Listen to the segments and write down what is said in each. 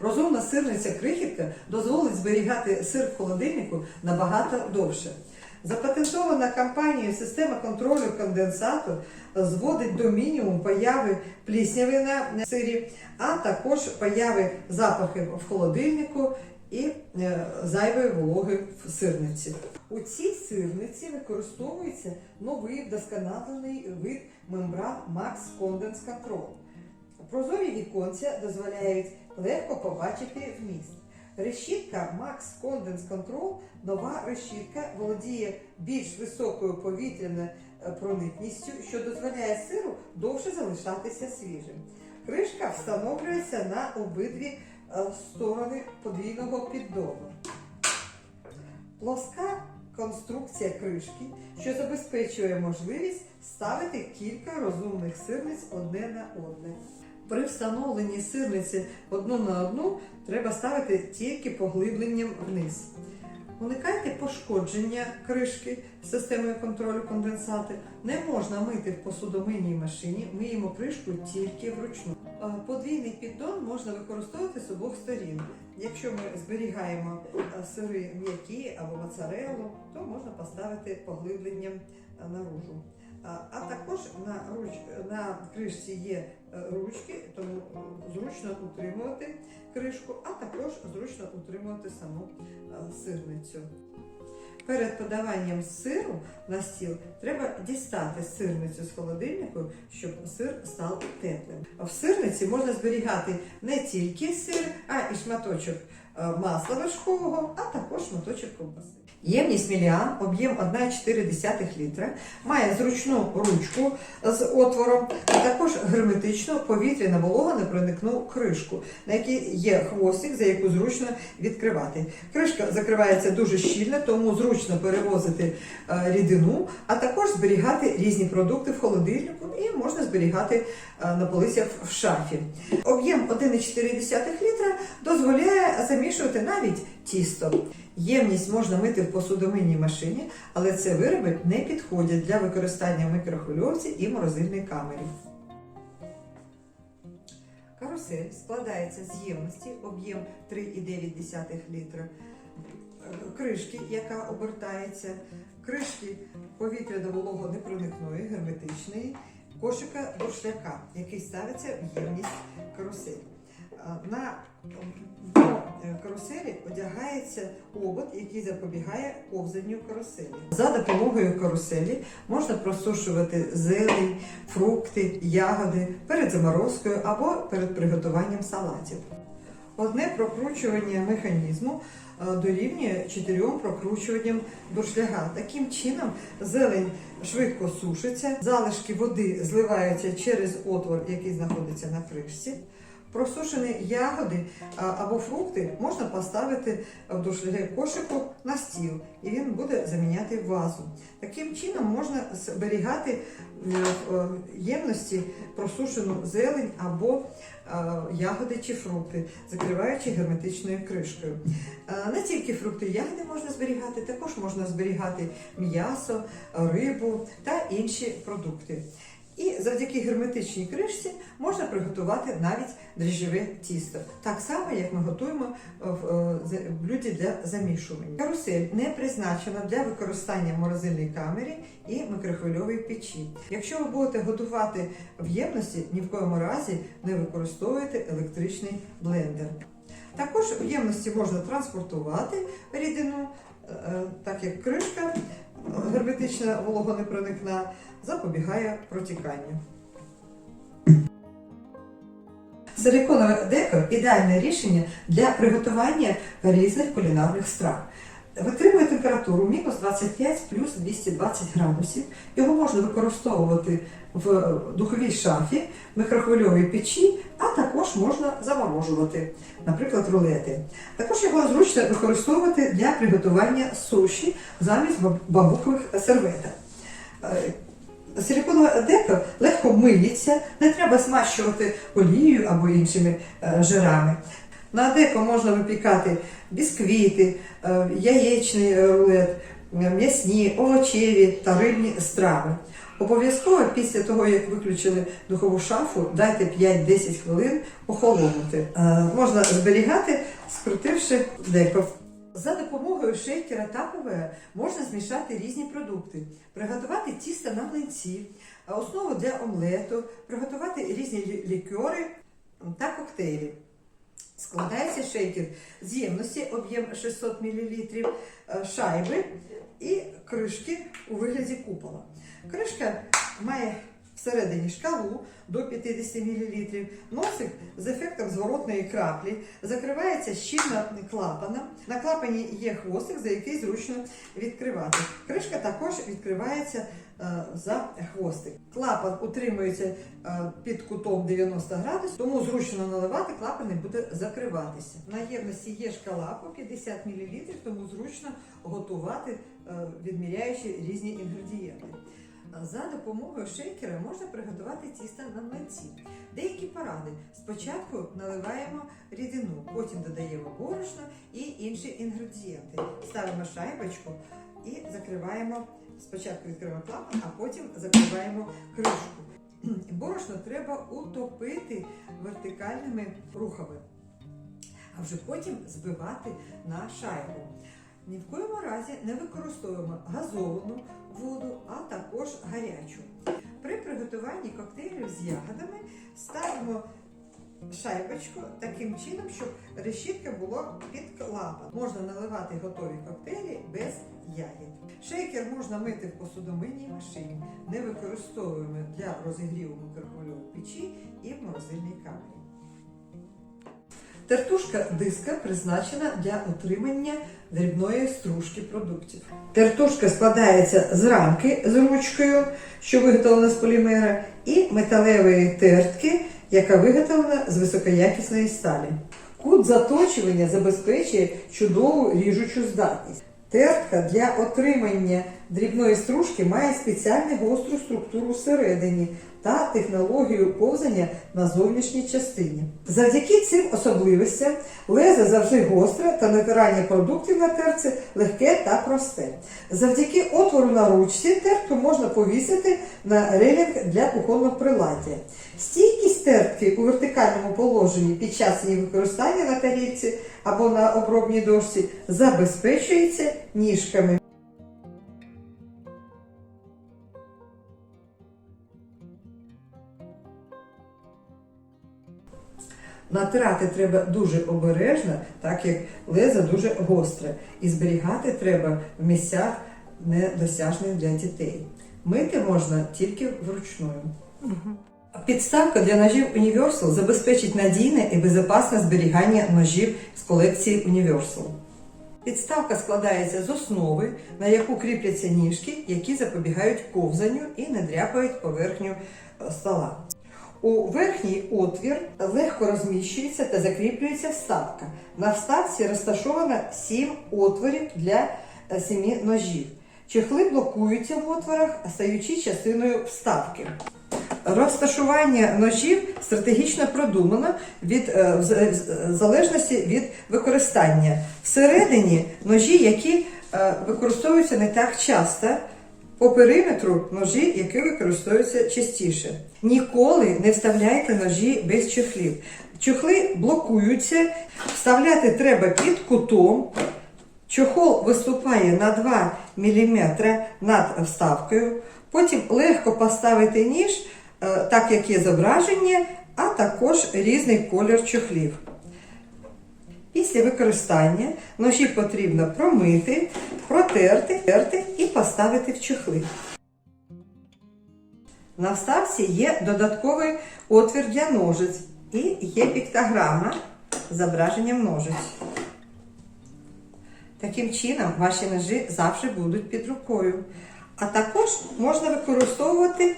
Розумна сирниця крихітка дозволить зберігати сир в холодильнику набагато довше. Запатентована компанією система контролю конденсату зводить до мінімуму появи плісняви на сирі, а також появи запахів в холодильнику і е, зайвої вологи в сирниці. У цій сирниці використовується новий вдосконалений вид мембран Max Condense Control. Прозорі віконця дозволяють легко побачити вміст. Решітка Max Condense Control нова решітка володіє більш високою повітряною е, проникністю, що дозволяє сиру довше залишатися свіжим. Кришка встановлюється на обидві е, сторони подвійного піддону. Плоска конструкція кришки, що забезпечує можливість ставити кілька розумних сирниць одне на одне. При встановленні сирниці одну на одну треба ставити тільки поглибленням вниз. Уникайте пошкодження кришки системою контролю конденсати. Не можна мити в посудомийній машині, миємо кришку тільки вручну. Е, Подвійний піддон можна використовувати з обох сторін. Якщо ми зберігаємо е, сири м'які або моцареллу, то можна поставити поглибленням е, наружу. А також на, руч, на кришці є ручки, тому е, зручно утримувати кришку, а також зручно утримувати саму е, сирницю. Перед подаванням сиру на стіл треба дістати сирницю з холодильнику, щоб сир став теплим. В сирниці можна зберігати не тільки сир, а і шматочок е, масла вершкового, а також шматочок ковбаси. Ємність міліан, об'єм 1,4 літра, має зручну ручку з отвором, а також герметичну повітряна волога не проникну кришку, на якій є хвостик, за яку зручно відкривати. Кришка закривається дуже щільно, тому зручно перевозити е, рідину, а також зберігати різні продукти в холодильнику і можна зберігати е, на полицях в шафі. Об'єм 1,4 літра дозволяє замішувати навіть тісто. Ємність можна мити в посудомийній машині, але ці вироби не підходять для використання в мікрохвильовці і морозильній камері. Карусель складається з ємності об'єм 3,9 літра, е, кришки, яка обертається, кришки повітряно волого непроникної, герметичної, кошика дошляка, який ставиться в ємність карусель. На дно е, каруселі одягається обод, який запобігає ковзанню каруселі. За допомогою каруселі можна просушувати зелень, фрукти, ягоди перед заморозкою або перед приготуванням салатів. Одне прокручування механізму е, дорівнює чотирьом прокручуванням дуршляга. Таким чином зелень швидко сушиться, залишки води зливаються через отвор, який знаходиться на кришці. Просушені ягоди або фрукти можна поставити в душляги кошику на стіл, і він буде заміняти вазу. Таким чином можна зберігати е, в е, ємності просушену зелень або е, ягоди чи фрукти, закриваючи герметичною кришкою. Не тільки фрукти і ягоди можна зберігати, також можна зберігати м'ясо, рибу та інші продукти. І завдяки герметичній кришці можна приготувати навіть дріжджове тісто, так само, як ми готуємо в е, блюді для замішування. Карусель не призначена для використання в морозильній камері і мікрохвильовій печі. Якщо ви будете готувати в ємності, ні в коєму разі не використовуйте електричний блендер. Також в ємності можна транспортувати рідину, е, е, так як кришка е, герметична вологонепроникна запобігає протіканню. Силиконове деко ідеальне рішення для приготування різних кулінарних страв. Витримує температуру мінус 25 плюс 220 градусів. Його можна використовувати в духовій шафі, мікрохвильовій печі, а також можна заморожувати, наприклад, рулети. Також його зручно використовувати для приготування суші замість баб- бамбукових серветок. Е, Силіконове деко легко миється, не треба змащувати олією або іншими е, жирами. На деко можна випікати бісквіти, е, яєчний рулет, е, м'ясні, овочеві та рибні страви. Обов'язково після того, як виключили духову шафу, дайте 5-10 хвилин охолонути. Е, можна зберігати, скрутивши деко. За допомогою шейкера та ПВ можна змішати різні продукти, приготувати тісто на млинці, основу для омлету, приготувати різні лі- лікери та коктейлі. Складається шейкер з ємності, об'єм 600 мл, е, шайби і кришки у вигляді купола. Кришка має всередині шкалу до 50 мл, носик з ефектом зворотної краплі, закривається щільно клапаном. На клапані є хвостик, за який зручно відкривати. Кришка також відкривається е, за хвостик. Клапан утримується е, під кутом 90 градусів, тому зручно наливати, клапан не буде закриватися. На ємності є шкала по 50 мл, тому зручно готувати, е, відміряючи різні інгредієнти. За допомогою шейкера можна приготувати тісто на млинці. Деякі поради. Спочатку наливаємо рідину, потім додаємо борошно і інші інгредієнти. Ставимо шайбочку і закриваємо. Спочатку відкриваємо клапан, а потім закриваємо кришку. Борошно треба утопити вертикальними рухами, а вже потім збивати на шайбу. Ні в коєму разі не використовуємо газовану воду, а також гарячу. При приготуванні коктейлів з ягодами ставимо шайбочку таким чином, щоб решітка була під клапан. Можна наливати готові коктейлі без ягід. Шейкер можна мити в посудомийній машині. Не використовуємо для розігріву мікрохвильової печі і в морозильній камері. Тертушка диска призначена для отримання дрібної стружки продуктів. Тертушка складається з рамки з ручкою, що виготовлена з полімера, і металевої тертки, яка виготовлена з високоякісної сталі. Кут заточування забезпечує чудову ріжучу здатність. Тертка для отримання дрібної стружки має спеціальну гостру структуру всередині та технологію повзання на зовнішній частині. Завдяки цим особливостям лезо завжди гостре та натирання продуктів на терці легке та просте. Завдяки отвору на ручці тертку можна повісити на релінг для кухонного приладдя. Стійкість тертки у вертикальному положенні під час її використання на тарілці або на обробній дошці забезпечується ніжками. Натирати треба дуже обережно, так як лезо дуже гостре. І зберігати треба в місцях недосяжних для дітей. Мити можна тільки вручну. Підставка для ножів Universal забезпечить надійне і безпечне зберігання ножів з колекції Universal. Підставка складається з основи, на яку кріпляться ніжки, які запобігають ковзанню і не дряпають поверхню е, стола. У верхній отвір легко розміщується та закріплюється вставка. На вставці розташовано 7 отворів для 7 ножів. Чехли блокуються в отворах, стаючи частиною вставки. Розташування ножів стратегічно продумано від, е, в залежності від використання. Всередині ножі, які е, використовуються не так часто, по периметру ножі, які використовуються частіше. Ніколи не вставляйте ножі без чехлів. Чохли блокуються, вставляти треба під кутом. Чохол виступає на 2 мм над вставкою. Потім легко поставити ніж, е, так як є зображення, а також різний колір чохлів. Після використання ножі потрібно промити, протерти терти і поставити в чохли. На вставці є додатковий отвір для ножиць і є піктограма з зображенням ножиць. Таким чином ваші ножі завжди будуть під рукою. А також можна використовувати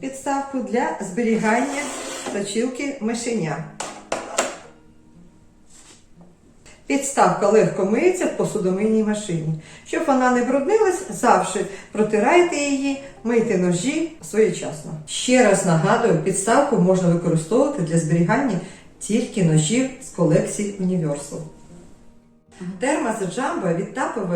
підставку для зберігання точилки мишеня. Підставка легко миється в посудомийній машині. Щоб вона не бруднилась, завжди протирайте її, мийте ножі своєчасно. Ще раз нагадую, підставку можна використовувати для зберігання тільки ножів з колекції Universal. Термос Джамбо від ТАПВ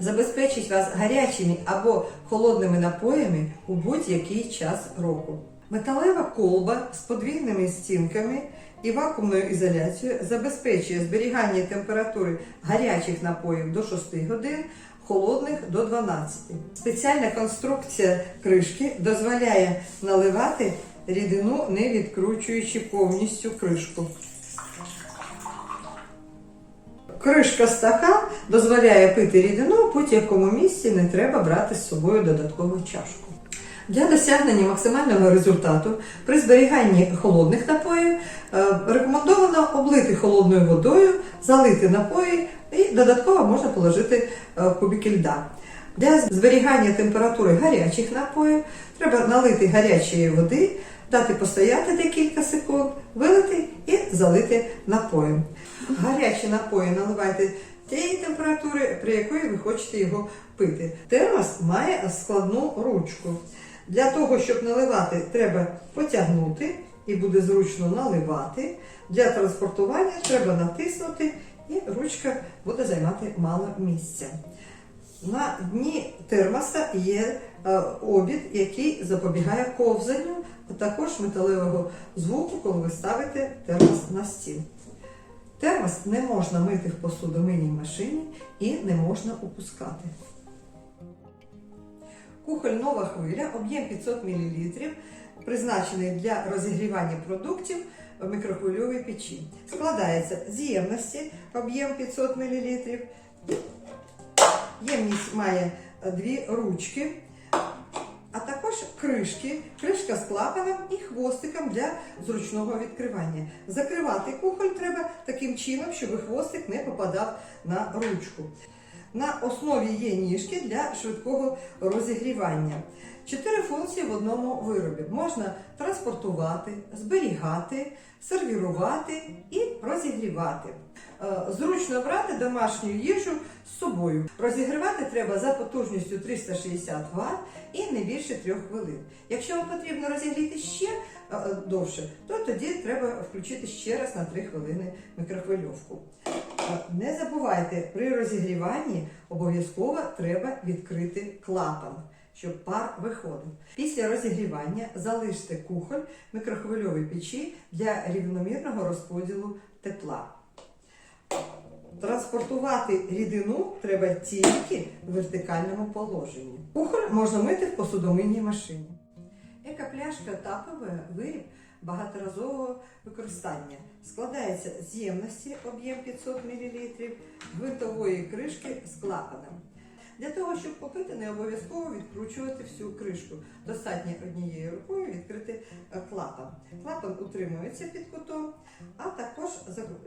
забезпечить вас гарячими або холодними напоями у будь-який час року. Металева колба з подвійними стінками і вакуумною ізоляцією забезпечує зберігання температури гарячих напоїв до 6 годин, холодних до 12. Спеціальна конструкція кришки дозволяє наливати рідину, не відкручуючи повністю кришку. Кришка стакан дозволяє пити рідину в будь-якому місці, не треба брати з собою додаткову чашку. Для досягнення максимального результату при зберіганні холодних напоїв е, рекомендовано облити холодною водою, залити напої і додатково можна положити е, кубики льда. Для зберігання температури гарячих напоїв треба налити гарячої води, дати постояти декілька секунд, вилити і залити напоєм. Гарячі напої наливайте тієї температури, при якої ви хочете його пити. Термос має складну ручку. Для того, щоб наливати, треба потягнути і буде зручно наливати. Для транспортування треба натиснути і ручка буде займати мало місця. На дні термоса є е, обід, який запобігає ковзанню, а також металевого звуку, коли ви ставите термос на стіл. Термос не можна мити в посудомийній машині і не можна опускати. Кухоль нова хвиля, об'єм 500 мл, призначений для розігрівання продуктів в мікрохвильовій печі. Складається з ємності, об'єм 500 мл. Ємність має е, дві ручки, а також кришки, кришка з клапаном і хвостиком для зручного відкривання. Закривати кухоль треба таким чином, щоб хвостик не попадав на ручку. На основі є ніжки для швидкого розігрівання. Чотири функції в одному виробі. Можна транспортувати, зберігати, сервірувати і розігрівати. Е, Зручно брати домашню їжу з собою. Розігрівати треба за потужністю 360 Вт і не більше 3 хвилин. Якщо вам потрібно розігріти ще е, довше, то тоді треба включити ще раз на 3 хвилини мікрохвильовку. Не забувайте, при розігріванні обов'язково треба відкрити клапан, щоб пар виходив. Після розігрівання залиште кухоль в мікрохвильовій печі для рівномірного розподілу тепла. Транспортувати рідину треба тільки в вертикальному положенні. Кухоль можна мити в посудомийній машині. Екопляшка ТАПВ виріб багаторазового використання. Складається з ємності об'єм 500 мл, гвинтової кришки з клапаном. Для того, щоб попити, не обов'язково відкручувати всю кришку. Достатньо однією рукою відкрити е, клапан. Клапан утримується під кутом, а також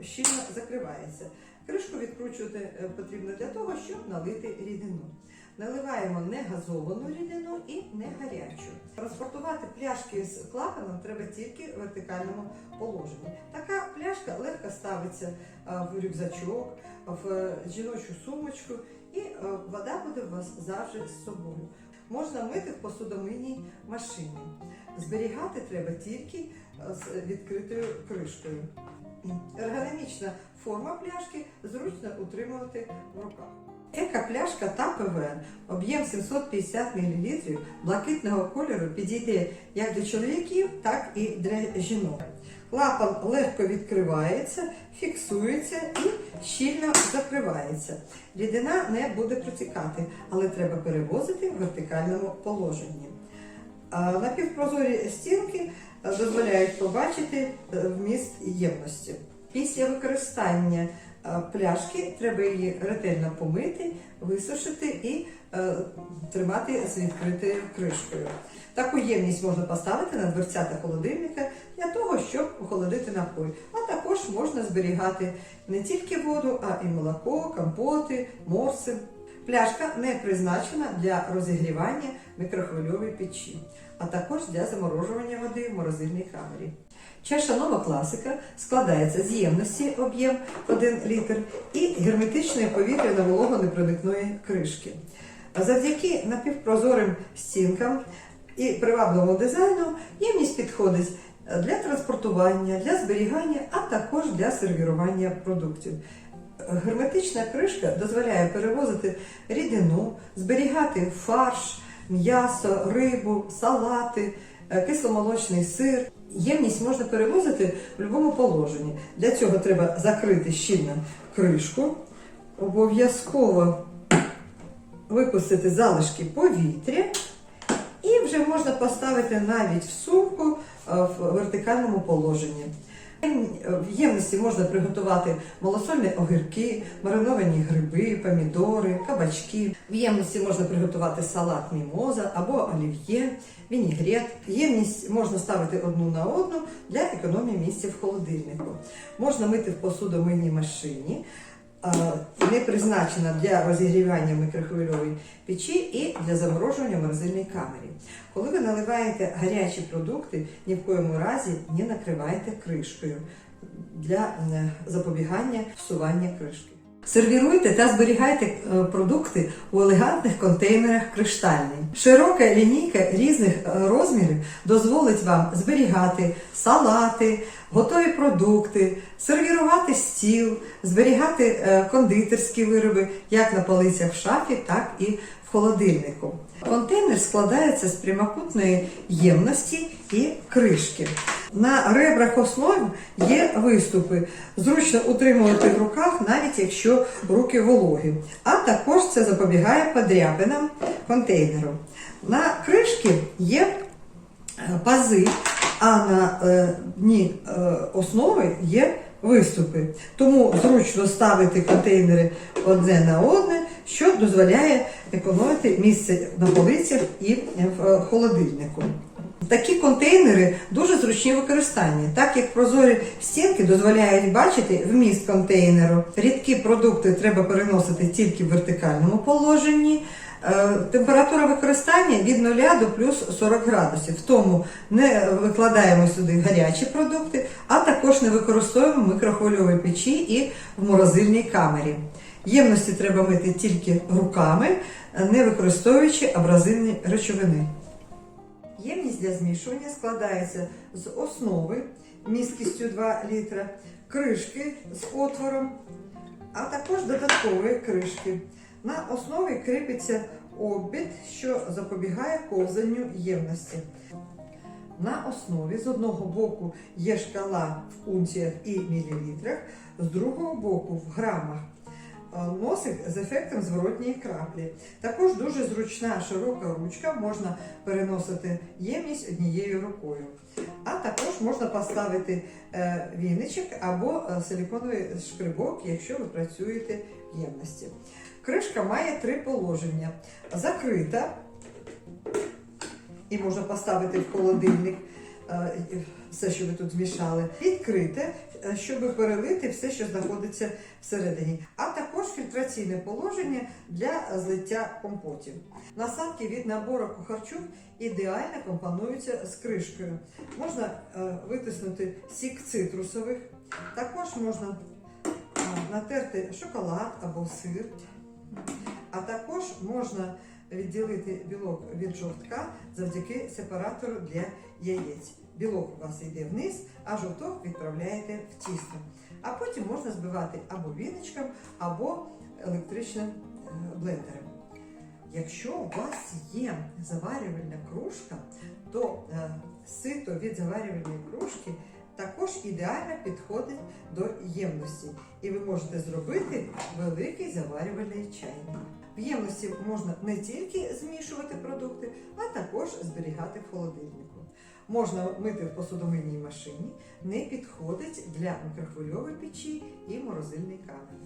щільно закривається. Кришку відкручувати е, потрібно для того, щоб налити рідину. Наливаємо не газовану рідину і не гарячу. Транспортувати пляшки з клапаном треба тільки в вертикальному положенні. Така пляшка легко ставиться в рюкзачок, в е, жіночу сумочку, і е, вода буде у вас завжди з собою. Можна мити в посудомийній машині. Зберігати треба тільки е, з відкритою кришкою. Ергономічна форма пляшки зручно утримувати в руках. Еко-пляшка ТАПВ об'єм 750 мл блакитного кольору підійде як для чоловіків, так і для жінок. Клапан легко відкривається, фіксується і щільно закривається. Рідина не буде протікати, але треба перевозити в вертикальному положенні. Напівпрозорі стінки е, дозволяють побачити е, вміст ємності. Після використання пляшки треба її ретельно помити, висушити і е, тримати з відкритою кришкою. Таку ємність можна поставити на дверцята холодильника для того, щоб охолодити напій. А також можна зберігати не тільки воду, а і молоко, компоти, морси. Пляшка не призначена для розігрівання мікрохвильової печі, а також для заморожування води в морозильній камері. Чаша нова класика складається з ємності об'єм 1 літр і герметичної повітряно-вологонепроникної кришки. Завдяки напівпрозорим стінкам і привабливому дизайну ємність підходить для транспортування, для зберігання, а також для сервірування продуктів. Герметична кришка дозволяє перевозити рідину, зберігати фарш, м'ясо, рибу, салати, кисломолочний сир. Ємність можна перевозити в будь-якому положенні. Для цього треба закрити щільно кришку, обов'язково випустити залишки повітря, і вже можна поставити навіть в сумку е, в вертикальному положенні. В ємності можна приготувати малосольні огірки, мариновані гриби, помідори, кабачки. В ємності можна приготувати салат мімоза або олів'є, вінігрет. Ємність можна ставити одну на одну для економії місця в холодильнику. Можна мити в посудомийній машині, не призначена для розігрівання мікрохвильової печі і для заморожування в морозильній камері. Коли ви наливаєте гарячі продукти, ні в коєму разі не накривайте кришкою для е, запобігання всування кришки. Сервіруйте та зберігайте е, продукти у елегантних контейнерах криштальний. Широка лінійка різних е, розмірів дозволить вам зберігати салати, готові продукти, сервірувати стіл, зберігати е, кондитерські вироби як на полицях в шафі, так і в холодильнику. Контейнер складається з прямокутної ємності і кришки. На ребрах основ є виступи. Зручно утримувати в руках, навіть якщо руки вологі. А також це запобігає подряпинам контейнеру. На кришки є е, пази, а на е, дні е, основи є виступи. Тому зручно ставити контейнери одне на одне, що дозволяє економити місце на полицях і в е, холодильнику. Такі контейнери дуже зручні в використанні, так як прозорі стінки дозволяють бачити вміст контейнеру. Рідкі продукти треба переносити тільки в вертикальному положенні. Е, Температура використання від 0 до плюс 40 градусів. Тому не викладаємо сюди гарячі продукти, а також не використовуємо в мікрохвильовій печі і в морозильній камері. Ємності треба мити тільки руками, не використовуючи абразивні речовини. Ємність для змішування складається з основи місткістю 2 літра, кришки з отвором, а також додаткової кришки. На основі кріпиться обід, що запобігає ковзанню ємності. На основі з одного боку є шкала в унціях і мілілітрах, з другого боку в грамах. Е, Носик з ефектом зворотньої краплі. Також дуже зручна широка ручка, можна переносити ємність однією рукою. А також можна поставити е, віничок або е, силіконовий шкрибок, якщо ви працюєте в ємності. Кришка має три положення: закрита, і можна поставити в холодильник е, все, що ви тут змішали, відкрите, е, щоб перелити все, що знаходиться всередині, а також фільтраційне положення для злиття компотів. Насадки від набору кухарчук ідеально компонуються з кришкою. Можна е, витиснути сік цитрусових, також можна натерти шоколад або сир, а також можна відділити білок від жовтка завдяки сепаратору для яєць. Білок у вас йде вниз, а жовток відправляєте в тісто. А потім можна збивати або віничком, або електричним е, блендером. Якщо у вас є заварювальна кружка, то е, сито від заварювальної кружки також ідеально підходить до ємності. І ви можете зробити великий заварювальний чайник. В ємності можна не тільки змішувати продукти, а також зберігати в холодильнику. Можна мити в посудомийній машині, не підходить для мікрохвильової печі і морозильної камери.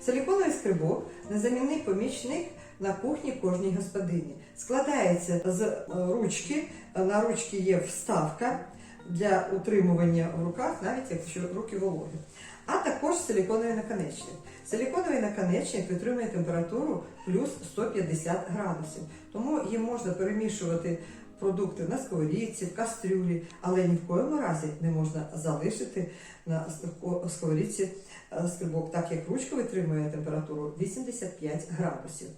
Силіконовий скрибок незамінний помічник на кухні кожній господині. Складається з ручки. На ручці є вставка для утримування в руках, навіть якщо руки вологі. А також силіконовий наконечник. Силіконовий наконечник витримує температуру плюс 150 градусів. Тому їм можна перемішувати продукти на сковорідці, в кастрюлі, але ні в коєму разі не можна залишити на сковорідці е, скрибок, так як ручка витримує температуру 85 градусів.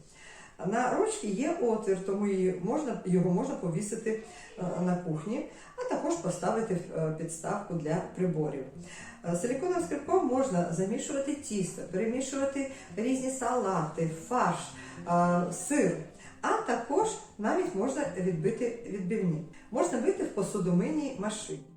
На ручці є отвір, тому її можна, його можна повісити е, на кухні, а також поставити е, підставку для приборів. Е, Силіконовим скрипком можна замішувати тісто, перемішувати різні салати, фарш, сир. А також навіть можна відбити відбивні. Можна бити в посудомийній машині.